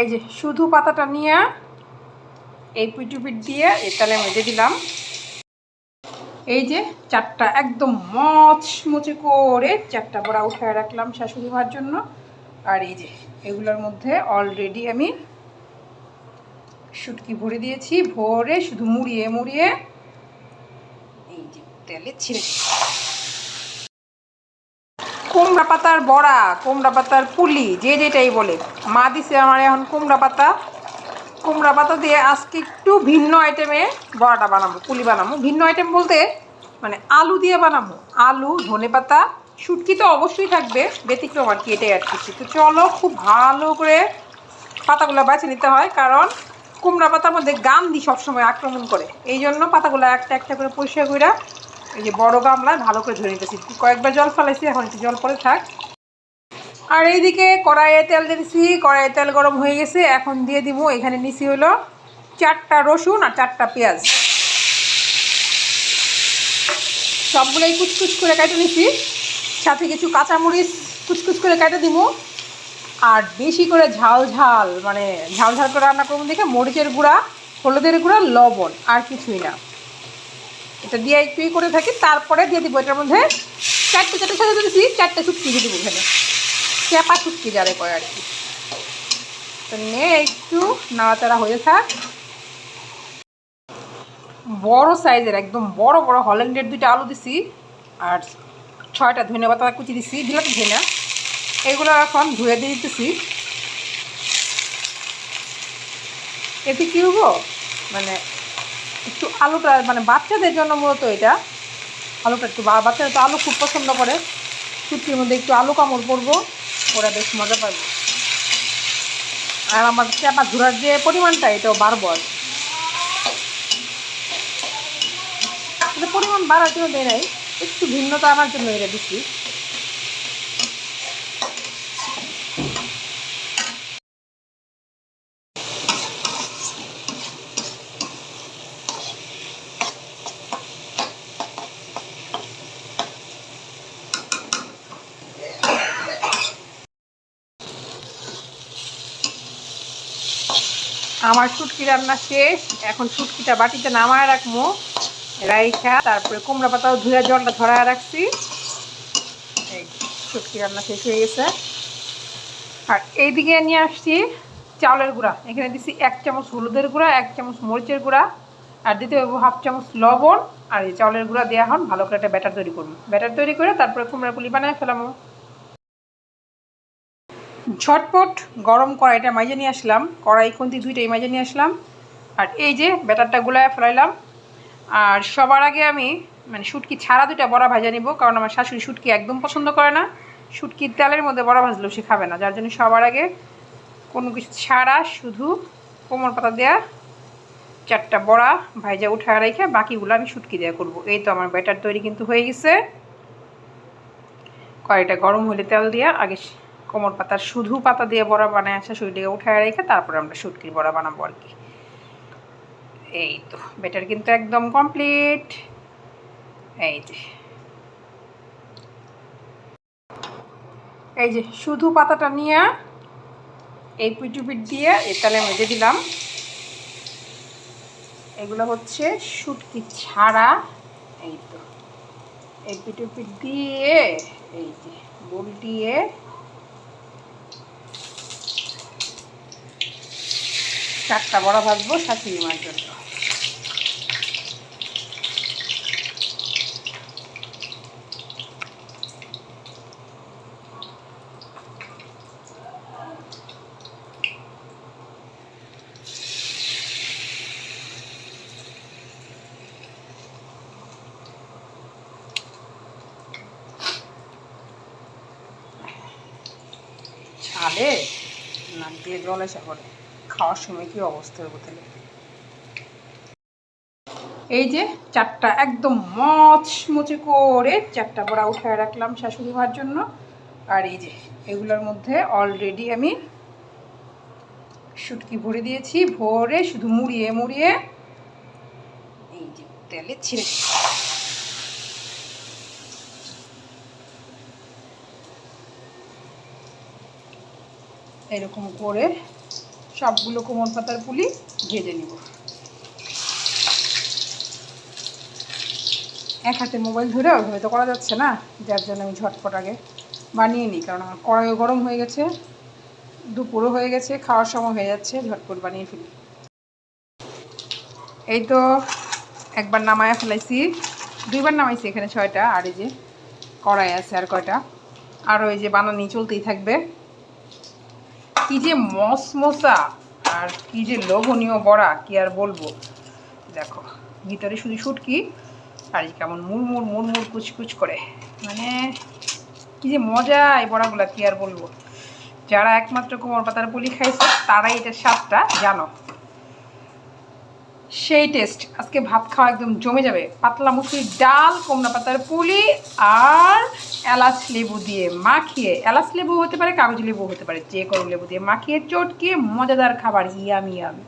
এই যে শুধু পাতাটা নিয়ে এই পিটুপিট দিয়ে এই তালে মেজে দিলাম এই যে চারটা একদম মচমচে করে চারটা বড়া উঠায় রাখলাম শাশুড়ি মার জন্য আর এই যে এগুলোর মধ্যে অলরেডি আমি শুটকি ভরে দিয়েছি, ভরে শুধু মুড়িয়ে মুড়িয়ে এই যে তেলে ছিঁড়ে। কুমড়া পাতার বড়া কুমড়া পাতার পুলি, যে যেটাই বলে। মা দিছে আমার এখন কুমড়া পাতা কুমড়া পাতা দিয়ে আজকে একটু ভিন্ন আইটেমে বড়াটা বানাবো, পুলি বানাবো। ভিন্ন আইটেম বলতে মানে আলু দিয়ে বানাবো। আলু, ধনে পাতা, শুটকি তো অবশ্যই থাকবে, ব্যতিক্রম আর কি, এটাই আর কিছু তো চলো খুব ভালো করে পাতাগুলো বেছে নিতে হয়, কারণ কুমড়া পাতার মধ্যে গান্ধি সবসময় আক্রমণ করে। এই জন্য পাতাগুলো একটা একটা করে পরিষ্কার করে এই যে বড় গামলায় ভালো করে ধরে নিতেছি। কয়েকবার জল ফেলাইছি, এখন একটু জল পরে থাক। আর এইদিকে কড়াইয়ে তেল দিয়েছি কড়াইয়ে তেল গরম হয়ে গেছে, এখন দিয়ে দিব, এখানে নিচি হলো চারটা রসুন আর চারটা পেঁয়াজ। সবগুলোই কুচকুচ করে কেটে নিছি, সাথে কিছু কাঁচামরিচ কুচকুচ করে কেটে দিব। আর বেশি করে ঝাল ঝাল মানে ঝাল ঝাল করে রান্না করব দেখে মরিচের গুঁড়া, হলুদের গুঁড়া, লবণ, আর কিছুই না। এটা দিয়ে একটু করে থাকি, তারপরে দিয়ে দিব এটার মধ্যে চারটে চারটে সাথে দিয়েছি চারটে শুটকি দিয়ে দেবো এখানে। চেপা শুটকি যারে কয় আর কি। তো নিয়ে একটু নাড়াচাড়া হয়ে থাক। বড় সাইজের, একদম বড় বড় হল্যান্ডের দুইটা আলু দিছি, আর ছয়টা ধনে পাতা কুচি দিছি বিলাতি ধনে। এগুলো এখন ধুয়ে দিয়ে দিতেছি। এতে কী হব? মানে একটু আলুটা মানে বাচ্চাদের জন্য মূলত এটা। আলুটা একটু বাচ্চারা তো আলু খুব পছন্দ করে। শুটকির মধ্যে একটু আলু কামড় পরবো ওরা বেশ মজা পাবে। আর আমার চাপা ঝুরার যে পরিমাণটা, এটাও বাড়বো আর পরিমাণ বাড়ার জন্য দেয় নাই, একটু ভিন্নতা আনার জন্য এটা দিচ্ছি। আমার শুটকি রান্না শেষ। এখন শুটকিটা বাটিতে নামায় রাখব, রাইখা, তারপরে কুমড়া পাতাও ধুয়ে জলটা ধরায় রাখছি। এই শুটকি রান্না শেষ হয়ে গেছে। আর এইদিকে নিয়ে আসছি চাউলের গুঁড়া। এখানে দিচ্ছি এক চামচ হলুদের গুঁড়া, এক চামচ মরিচের গুঁড়া, আর দিতে হবে হাফ চামচ লবণ। আর এই চাউলের গুঁড়া দেওয়া হন ভালো করে একটা ব্যাটার তৈরি করব। ব্যাটার তৈরি করে তারপরে কুমড়া পুলি বানায় ফেলামো ঝটপট গরম কড়াইটা মাইজে নিয়ে আসলাম। কড়াই খুন্তি দুইটাই মাইজে নিয়ে আসলাম। আর এই যে ব্যাটারটা গুলায় ফেলাইলাম। আর সবার আগে আমি মানে শুটকি ছাড়া দুইটা বড়া ভাজা নিব, কারণ আমার শাশুড়ি শুটকি একদম পছন্দ করে না। শুটকির তেলের মধ্যে বড়া ভাজলেও সে খাবে না, যার জন্য সবার আগে কোনো কিছু ছাড়া শুধু কোমর পাতা দেয়া চারটা বড়া ভাইজা উঠায় রেখে বাকিগুলো আমি শুটকি দেওয়া করব। এই তো আমার ব্যাটার তৈরি কিন্তু হয়ে গেছে। কড়াইটা গরম হলে তেল দিয়ে আগে কোমর পাতার শুধু পাতা দিয়ে বড়া বানায় আসা শুটকিকে উঠায় রেখে তারপরে আমরা শুটকির বড়া বানাবো আর কি। এই তো, বেটার কিন্তু একদম কমপ্লিট এই যে। এই যে, শুধু পাতাটা নিয়ে এই পিটুপিট দিয়ে তালে মেজে দিলাম। এগুলো হচ্ছে শুটকি ছাড়া। এই তো, এই পিটুপিট দিয়ে এই যে উল্টিয়ে চারটা বড়া ভাজবো শাশুড়ি মার জন্য ছালে? নাক দিয়ে জল এসে খাওয়ার সময় কি অবস্থা হবে তাহলে এই যে চারটা একদম মচমচে করে চারটা বড়া উঠায় রাখলাম শাশুড়ি মার জন্য। আর এই যে এগুলোর মধ্যে অলরেডি আমি শুটকি ভরে দিয়েছি, ভরে শুধু মুড়িয়ে মুড়িয়ে এই যে তেলে ছিঁড়ে এরকম করে সবগুলো কোমল পাতার পুলি ভেজে নিব। এক হাতে মোবাইল ধরে ওইভাবে তো করা যাচ্ছে না, যার জন্য আমি ঝটপট আগে বানিয়ে নিই, কারণ আমার কড়াইও গরম হয়ে গেছে, দুপুরও হয়ে গেছে, খাওয়ার সময় হয়ে যাচ্ছে, ঝটপট বানিয়ে ফেলি। এই তো একবার নামায়া ফেলাইছি, দুইবার নামাইছি এখানে ছয়টা, আর এই যে কড়াই আছে আর কয়টা, আর ওই যে বানানি চলতেই থাকবে। কি যে মশমশা আর কি যে লোভনীয় বড়া, কি আর বলব? দেখো, ভিতরে শুধু শুটকি আর কেমন মুড়মুড় মুড়মুড় কুচকুচ করে। মানে কি যে মজা এই বড়াগুলা, কি আর বলব? যারা একমাত্র কোমর পাতার পুলি খাইছে, তারাই এটার স্বাদটা, জানো? সেই টেস্ট আজকে ভাত খাওয়া একদম জমে যাবে। পাতলা মুসুরির ডাল, কমলা পাতার পুলি আর এলাচ লেবু দিয়ে মাখিয়ে, এলাচ লেবু হতে পারে, কাগজ লেবু হতে পারে, যে কোনো লেবু দিয়ে মাখিয়ে চটকে মজাদার খাবার ইয়ামি ইয়ামি